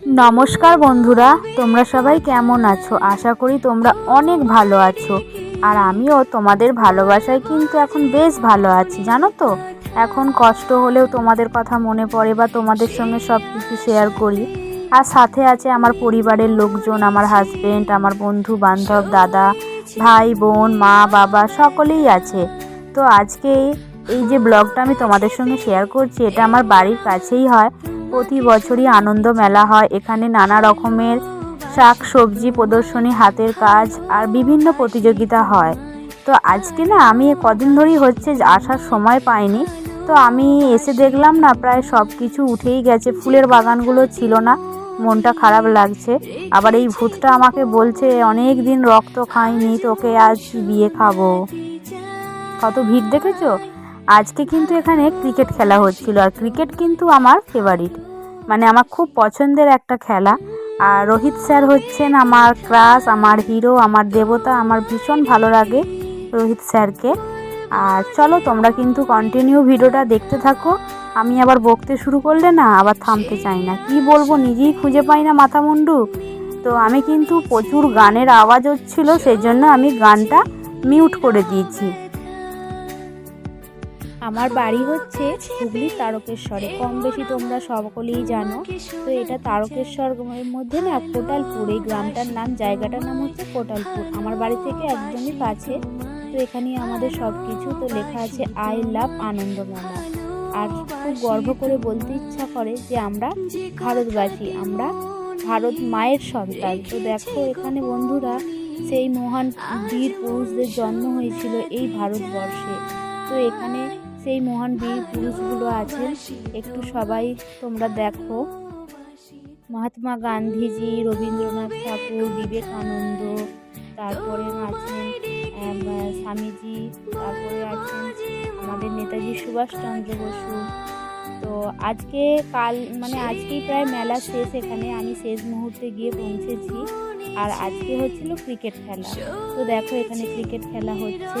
নমস্কার বন্ধুরা, তোমরা সবাই কেমন আছো? আশা করি তোমরা অনেক ভালো আছো। আর আমিও তোমাদের ভালোবাসায় কিন্তু এখন বেশ ভালো আছি, জানো তো? এখন কষ্ট হলেও তোমাদের কথা মনে পড়ে বা তোমাদের সঙ্গে সব কিছু শেয়ার করি। আর সাথে আছে আমার পরিবারের লোকজন, আমার হাজবেন্ড আমার বন্ধু বান্ধব দাদা, ভাই, বোন, মা, বাবা, সকলেই আছে। তো আজকে এই যে ব্লগটা আমি তোমাদের সঙ্গে শেয়ার করছি, এটা আমার বাড়ির কাছেই হয়। প্রতি বছরই আনন্দ মেলা হয়। এখানে নানা রকমের শাক সবজি প্রদর্শনী, হাতের কাজ আর বিভিন্ন প্রতিযোগিতা হয়। তো আজকে না আমি কদিন ধরেই হচ্ছে আসার সময় পাইনি। তো আমি এসে দেখলাম না প্রায় সব কিছু উঠেই গেছে। ফুলের বাগানগুলো ছিল না, মনটা খারাপ লাগছে। আবার এই ভূতটা আমাকে বলছে, অনেক দিন রক্ত খাইনি, তোকে আজ বিয়ে খাব। কত ভিড় দেখেছ? আজকে কিন্তু এখানে ক্রিকেট খেলা হচ্ছিল আর ক্রিকেট কিন্তু আমার ফেভারিট মানে আমার খুব পছন্দের একটা খেলা। আর রোহিত স্যার হচ্ছেন আমার ক্রাশ আমার হিরো আমার দেবতা, আমার ভীষণ ভালো লাগে রোহিত স্যারকে। আর চলো তোমরা কিন্তু কন্টিনিউ ভিডিওটা দেখতে থাকো। আমি আবার বকতে শুরু করলে না আবার থামতে চাই না। কি বলব, নিজেই খুঁজে পাই না মাথা মুন্ডু তো আমি কিন্তু প্রচুর গানের আওয়াজ হচ্ছিল সেই জন্য আমি গানটা মিউট করে দিয়েছি। আমার বাড়ি হচ্ছে হুগলি তারকেশ্বরে। কম বেশি তোমরা সকলেই জানো। তো এটা তারকেশ্বর মধ্যে না কোটালপুর, এই গ্রামটার নাম, জায়গাটার নাম হচ্ছে কোটালপুর। আমার বাড়ি থেকে একদমই কাছে। তো এখানে আমাদের সব কিছু তো লেখা আছে, আই লাভ আনন্দমেলা। আর খুব গর্ব করে বলতে ইচ্ছা করে যে আমরা ভারতবাসী, আমরা ভারত মায়ের সন্তান। তো দেখো এখানে বন্ধুরা, সেই মহান বীর পুরুষদের জন্ম হয়েছিল এই ভারতবর্ষে। তো এখানে সেই মহান বীর পুরুষগুলো আছে একটু সবাই তোমরা দেখো। মহাত্মা গান্ধীজি, রবীন্দ্রনাথ ঠাকুর, বিবেকানন্দ, তারপরে আছেন স্বামীজি, তারপরে আছেন আমাদের নেতাজি সুভাষচন্দ্র বসু। তো আজকে কাল মানে আজকেই প্রায় মেলা শেষ, এখানে আমি শেষ মুহূর্তে গিয়ে পৌঁছেছি। আর আজকে হচ্ছিল ক্রিকেট খেলা। তো দেখো এখানে ক্রিকেট খেলা হচ্ছে।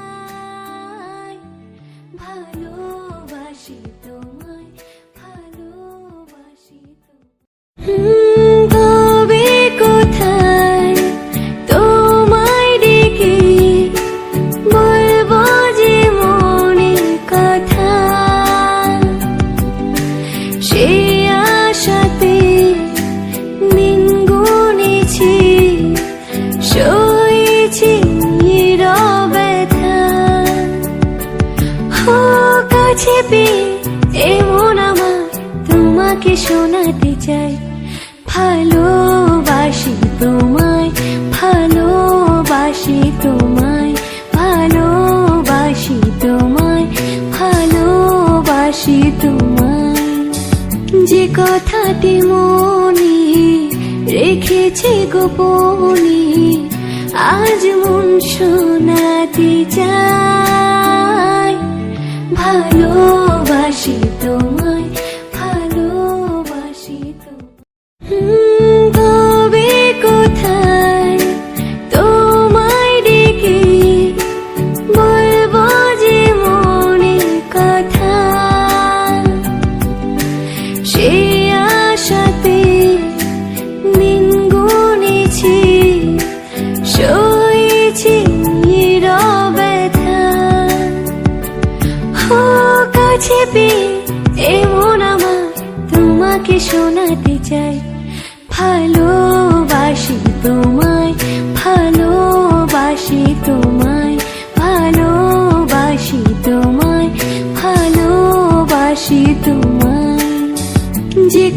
সয়েছি ব্যথা। পেয়ে এমন আমার তোমাকে শোনাতে চাই। ভালোবাসি তোমায় ভালোবাসি তোমায় ভালোবাসি তোমায় ভালোবাসি তোমায়। যে কথাটি মনে রেখেছি গোপনে আজ মন শোনাতে চাই। ভালোবাসি তোমায় ভালোবাসি তোমায়।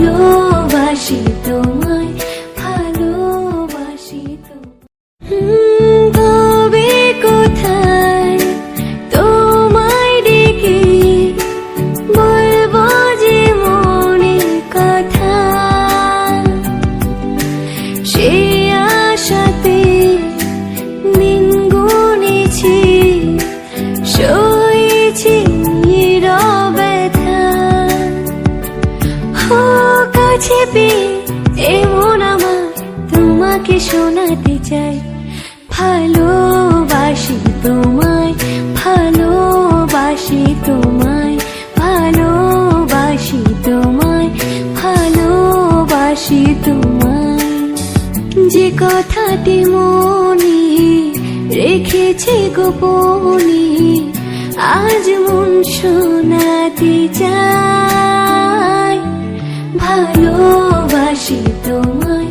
ভালোবাসি তোমায় যে কথাটি মনে রেখেছে গোপনে আজ মন শোনাতে চাই। ভালোবাসি তোমায়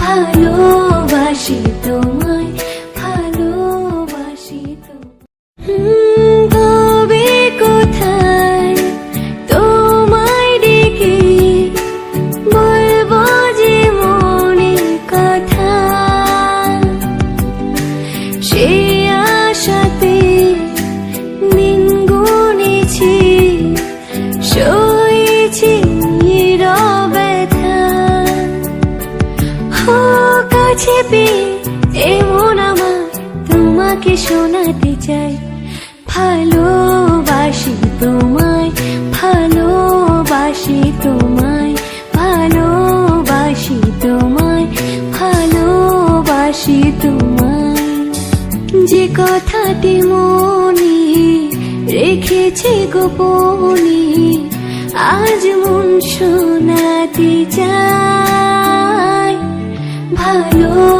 ভালোবাসি তোমায়। কথাটি মনে রেখেছে গোপনে আজ মন শোনাতে চাই ভালোবাসি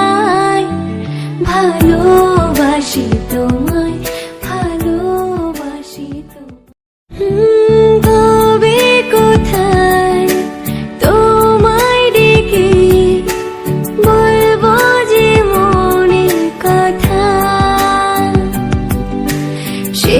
ভালোবাসি তোমায় ভালোবাসি তবে কোথায় তোমায় ডেকে বলব যে মনে কথা। সে